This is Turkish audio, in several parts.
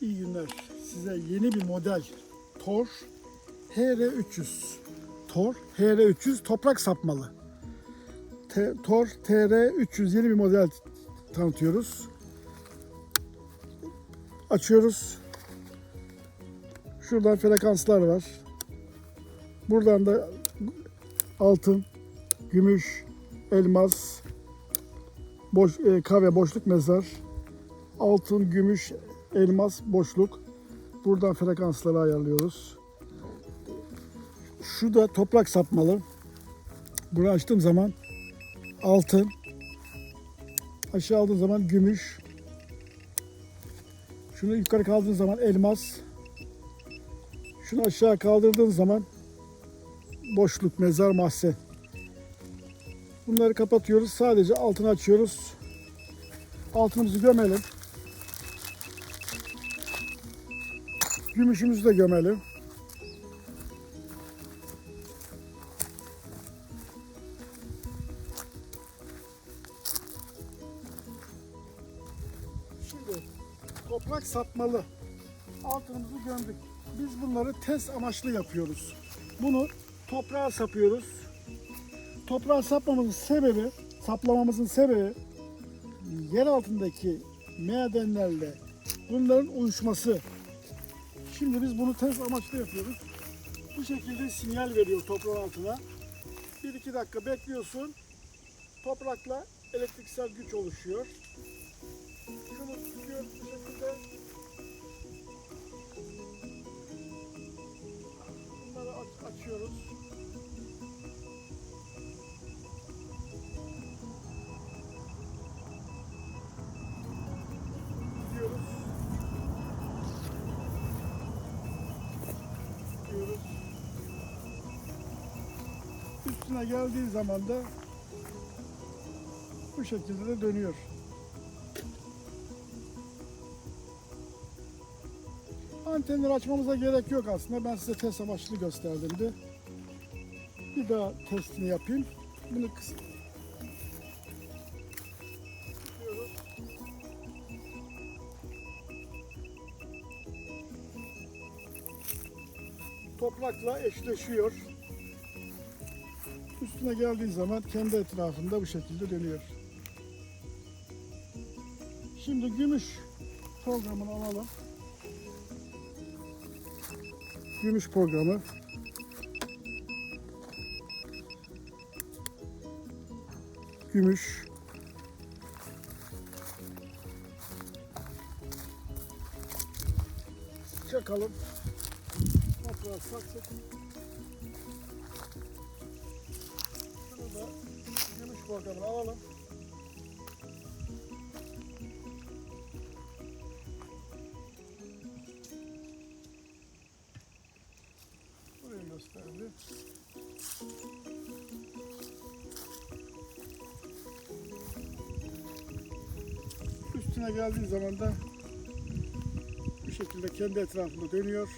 İyi günler. Size yeni bir model Tor HR300. Tor HR300 toprak sapmalı. Te- Tor TR300 yeni bir model tanıtıyoruz. Açıyoruz. Şuradan frekanslar var. Buradan da altın, gümüş, elmas, boş e, kahve boşluk mezar, altın, gümüş, elmas, boşluk. Buradan frekansları ayarlıyoruz. Şu da toprak sapmalı. Bunu açtığım zaman altın, aşağı aldığım zaman gümüş, şunu yukarı kaldırdığın zaman elmas, şunu aşağı kaldırdığın zaman boşluk, mezar, mahzen. Bunları kapatıyoruz. Sadece altını açıyoruz. Altınımızı gömelim. Gümüşümüzü de gömelim. Şimdi toprak satmalı. Altınımızı gömdük. Biz bunları test amaçlı yapıyoruz. Bunu toprağa sapıyoruz. Toprağa sapmamızın sebebi, saplamamızın sebebi yer altındaki madenlerle bunların uyuşması. Şimdi biz bunu test amaçlı yapıyoruz. Bu şekilde sinyal veriyor toprağın altına. 1-2 dakika bekliyorsun. Toprakla elektriksel güç oluşuyor. Üstüne geldiği zaman da bu şekilde de dönüyor. Antenleri açmamıza gerek yok aslında. Ben size test amaçlı gösterdim de. Bir daha testini yapayım. Bunu kıs tutuyoruz. Toprakla eşleşiyor. Üstüne geldiği zaman kendi etrafında bu şekilde dönüyor. Şimdi gümüş programını alalım. Gümüş programı. Gümüş. Çakalım. Toprağa. Programını alalım. Burayı gösterdi. Üstüne geldiği zaman da bu şekilde kendi etrafında dönüyor.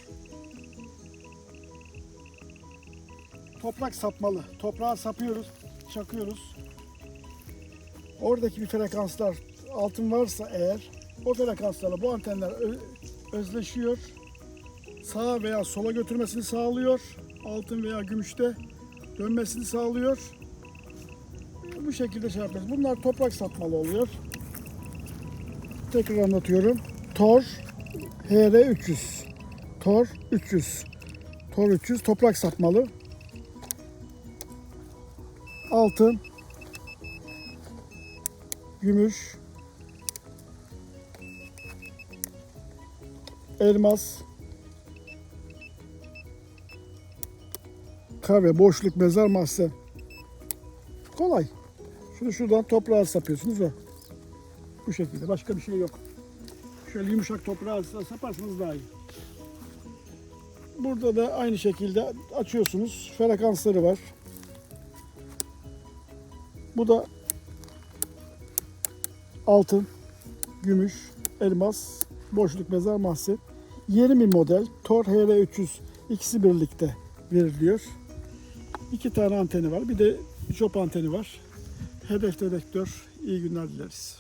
Toprak sapmalı. Toprağa sapıyoruz, çakıyoruz. Oradaki bir frekanslar altın varsa eğer o frekanslarla bu antenler özleşiyor sağa veya sola götürmesini sağlıyor. Altın veya gümüşte dönmesini sağlıyor. Bu şekilde şey yapıyoruz. Bunlar toprak satmalı oluyor. Tekrar anlatıyorum. Tor HR300. Tor 300. Tor 300 toprak satmalı. Altın gümüş elmas kahve, boşluk, mezar, mahzen. Kolay. Şunu şuradan toprağa sapıyorsunuz ve bu şekilde. Başka bir şey yok. Şöyle yumuşak toprağa saparsanız daha iyi. Burada da aynı şekilde açıyorsunuz. Frekansları var. Bu da altın, gümüş, elmas, boşluk, mezar, mahzen. Yeni bir model. Tor HR300 ikisi birlikte veriliyor. İki tane anteni var. Bir de jop anteni var. Hedef dedektör. İyi günler dileriz.